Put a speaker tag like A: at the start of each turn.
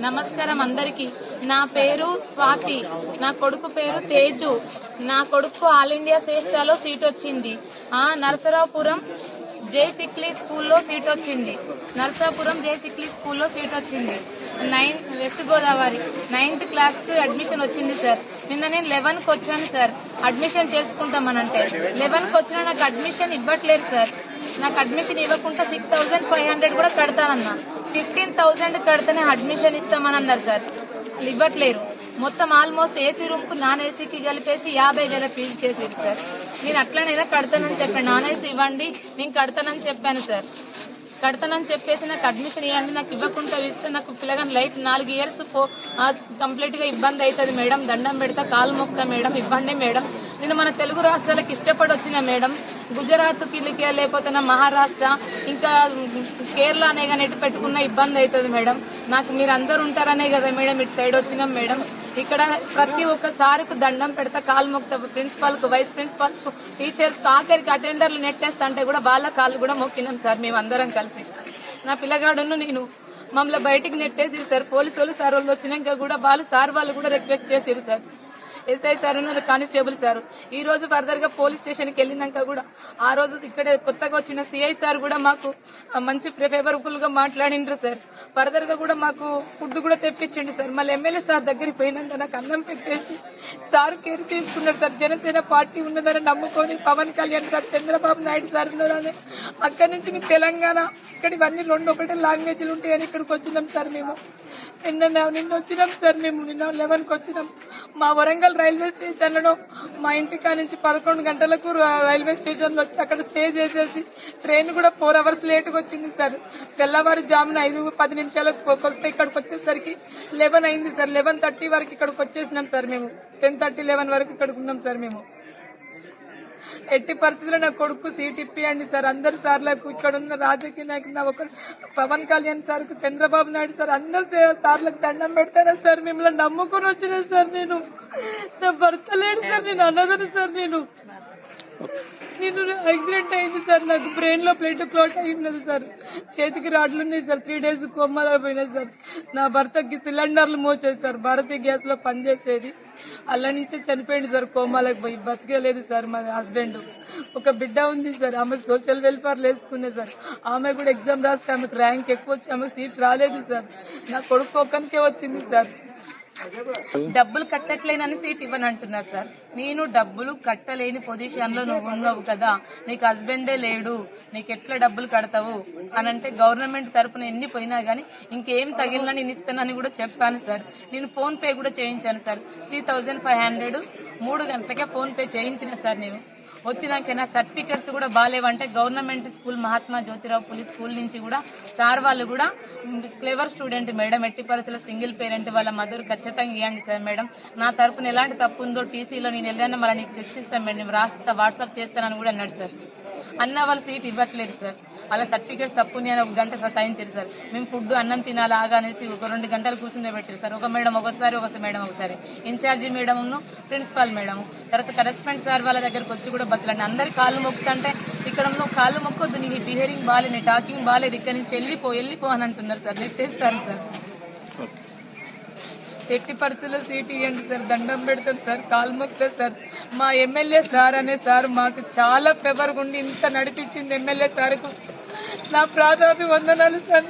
A: నమస్కారం అందరికి. నా పేరు స్వాతి. నా కొడుకు పేరు తేజు. నా కొడుకు ఆల్ ఇండియా శ్రేష్ఠలో సీట్ వచ్చింది. ఆ నరసరావుపురం జే సిక్లీ స్కూల్లో సీట్ వచ్చింది. నరసాపురం జే సిక్లీ స్కూల్లో సీట్ వచ్చింది. Nine west Godavari. నైన్త్ క్లాస్కు అడ్మిషన్ వచ్చింది సార్. నిన్న నేను లెవెన్కి వచ్చాను సార్. అడ్మిషన్ చేసుకుంటామనంటే. లెవెన్కి వచ్చినా నాకు అడ్మిషన్ ఇవ్వట్లేదు సార్. నాకు అడ్మిషన్ ఇవ్వకుండా సిక్స్ థౌసండ్ ఫైవ్ హండ్రెడ్ కూడా కడతానన్నా. ఫిఫ్టీన్ థౌసండ్ కడితేనే అడ్మిషన్ ఇస్తామని అన్నారు సార్. వాళ్ళు ఇవ్వట్లేరు. మొత్తం ఆల్మోస్ట్ ఏసీ రూమ్కు నాన్ ఏసీకి కలిపేసి యాభై వేల ఫీజు చేసేది సార్. నేను అట్లనైనా కడతానని చెప్పాను నాన్ ఏసీ ఇవ్వండి నేను కడతానని చెప్పాను సార్. కడతానని చెప్పేసి నాకు అడ్మిషన్ ఇవ్వండి నాకు ఇవ్వకుండా ఇస్తే నాకు పిల్లగాని లైఫ్ నాలుగు ఇయర్స్ కంప్లీట్గా ఇబ్బంది అవుతుంది మేడం. దండం పెడతా కాలు మొక్తా మేడం ఇవ్వండి మేడం. నేను మన తెలుగు రాష్ట్రాలకు ఇష్టపడి వచ్చిన మేడం. గుజరాత్ కిలికే లేకపోతే నా మహారాష్ట్ర ఇంకా కేరళ అనే కానీ ఎటు పెట్టుకున్న ఇబ్బంది అవుతుంది మేడం. నాకు మీరు అందరు ఉంటారనే కదా మేడం ఇటు సైడ్ వచ్చినాం మేడం. ఇక్కడ ప్రతి ఒక్క సార్కు దండం పెడతా కాలు మొక్త ప్రిన్సిపాల్కు వైస్ ప్రిన్సిపాల్కు టీచర్స్కు ఆఖరికి అటెండర్లు నెట్టేస్తా అంటే కూడా వాళ్ళ కాళ్ళు కూడా మొక్కినాం సార్ మేము అందరం కలిసి. నా పిల్లగాడును నేను మమ్మల్ని బయటికి నెట్టేసి సార్ పోలీసు వాళ్ళు సార్ వాళ్ళు వచ్చినాక కూడా వాళ్ళు సార్ వాళ్ళు కూడా రిక్వెస్ట్ చేసారు sir. SI sir constable sir. ఈ రోజు ఫర్దర్గా పోలీస్ స్టేషన్కి వెళ్ళినాక కూడా ఆ రోజు ఇక్కడ కొత్తగా వచ్చిన సిఐ సార్ కూడా మాకు మంచి ఫేవరబుల్గా మాట్లాడిండ్రు సార్. ఫర్దర్గా కూడా మాకు ఫుడ్ కూడా తెప్పించండి సార్. మళ్ళీ ఎమ్మెల్యే సార్ దగ్గరికి పోయినాక నాకు అన్నం పెట్టేసి సార్ కేర్ తీసుకున్నారు సార్. జనసేన పార్టీ ఉన్నదని నమ్ముకొని పవన్ కళ్యాణ్ సార్ చంద్రబాబు నాయుడు సార్ ఉన్నారని అక్కడి నుంచి మీకు తెలంగాణ ఇక్కడ ఇవన్నీ రెండు ఒకటే లాంగ్వేజ్లు ఉంటాయని ఇక్కడికి వచ్చినాం సార్ మేము. నిన్న నిన్న వచ్చినాం సార్ మేము నిన్న లెవెన్కి వచ్చినాం. మా వరంగల్ రైల్వే స్టేషన్లో మా ఇంటికా నుంచి పదకొండు గంటలకు రైల్వే స్టేషన్ వచ్చి అక్కడ స్టే చేసేసి ట్రైన్ కూడా ఫోర్ అవర్స్ లేట్గా వచ్చింది సార్. తెల్లవారు జామున ఐదు పది నిమిషాలకు వస్తే ఇక్కడికి వచ్చేసరికి లెవెన్ అయింది సార్. లెవెన్ థర్టీ వరకు ఇక్కడికి వచ్చేసినాం సార్ మేము. టెన్ థర్టీ లెవెన్ వరకు ఇక్కడికి ఉన్నాం సార్ మేము. ఎట్టి పరిస్థితుల్లో నా కొడుకు సీట్ ఇప్పియండి సార్. అందరు సార్లకు ఇక్కడ ఉన్న రాజకీయ నాయకులు నా ఒక పవన్ కళ్యాణ్ సార్ చంద్రబాబు నాయుడు సార్ అందరు సార్లకు దండం పెడతారా సార్? మిమ్మల్ని నమ్ముకుని వచ్చిన సార్ నేను. నా భర్త లేడు సార్ నేను అన్నదను సార్ నేను. నేను యాక్సిడెంట్ అయింది సార్. నాకు బ్రెయిన్లో ప్లేట్ క్లోట్ అయినది సార్. చేతికి రాడ్లు ఉన్నాయి సార్. త్రీ డేస్ కొమ్మలు పోయినాయి సార్. నా భర్తకి సిలిండర్లు మోచేది సార్. భారతీయ గ్యాస్లో పనిచేసేది. అల్ల నుంచే చనిపోయింది సార్. కోమాలకు పోయి బతికేలేదు సార్ మా హస్బెండ్ ఒక బిడ్డ ఉంది సార్. ఆమె సోషల్ వెల్ఫేర్ వేసుకునే సార్. ఆమె కూడా ఎగ్జామ్ రాస్తే ఆమెకు ర్యాంక్ ఎక్కువ వచ్చి ఆమెకు సీట్ రాలేదు సార్. నా కొడుకు ఒక్కనికే వచ్చింది సార్. డబ్బులు కట్టట్లేనని సీట్ ఇవ్వని అంటున్నారు సార్. నేను డబ్బులు కట్టలేని పొజిషన్లో నువ్వు ఉన్నావు కదా. నీకు హస్బెండే లేడు. నీకు ఎట్లా డబ్బులు కడతావు? అని అంటే గవర్నమెంట్ తరపున ఎన్ని పోయినా గానీ ఇంకేం తగిలినా నేను ఇస్తానని కూడా చెప్పాను సార్. నేను ఫోన్ పే కూడా చేయించాను sir. Three thousand five hundred మూడు గంటలకే ఫోన్ పే చేయించిన సార్ నేను. వచ్చినాకైనా సర్టిఫికెట్స్ కూడా బాగాలేవంటే government school Mahatma Jyotirao Phule school నుంచి కూడా సార్ వాళ్ళు కూడా క్లెవర్ స్టూడెంట్ మేడం ఎట్టి పరిస్థితుల్లో సింగిల్ పేరెంట్ వాళ్ళ మధురు ఖచ్చితంగా ఇవ్వండి సార్ మేడం. నా తరఫున ఎలాంటి తప్పు ఉందో టీసీలో నేను వెళ్ళాను మళ్ళీ నీకు తెచ్చిస్తాను మేడం. నేను రాస్తా వాట్సాప్ చేస్తానని కూడా అన్నాడు సార్. అన్న వాళ్ళ సీట్ ఇవ్వట్లేదు సార్. అలా సర్టిఫికేట్స్ తప్పు అని ఒక గంట సతాయించారు సార్. మేము ఫుడ్ అన్నం తినాలి ఆగా అనేసి ఒక రెండు గంటలు కూర్చునే పెట్టారు సార్. ఒక మేడం ఒకసారి ఒక మేడం ఒకసారి. Incharge madam principal madam. తర్వాత కరెస్పాండెంట్ సార్ వాళ్ళ దగ్గరకు వచ్చి కూడా బతులండి అందరి కాళ్ళు మొక్కుతుంటే ఇక్కడ ఉన్న కాళ్ళు మొక్కొద్దు నీకు బిహేవింగ్ బాగాలేదు నీ టాకింగ్ బాగాలేదు ఇక్కడ నుంచి వెళ్ళిపో వెళ్ళిపో అని అంటున్నారు సార్. నెట్టేస్తారు సార్. ఎట్టి పరిస్థితుల్లో సీట్ ఇవ్వండి సార్. దండం పెడతాం సార్. కాలు మొక్తా సార్. మా ఎమ్మెల్యే సార్ అనే సార్ మాకు చాలా ఫేవర్గా ఉండి ఇంత నడిపించింది ఎమ్మెల్యే సార్కు. నా ప్రాణాభివందనాలు వందనాలు సార్.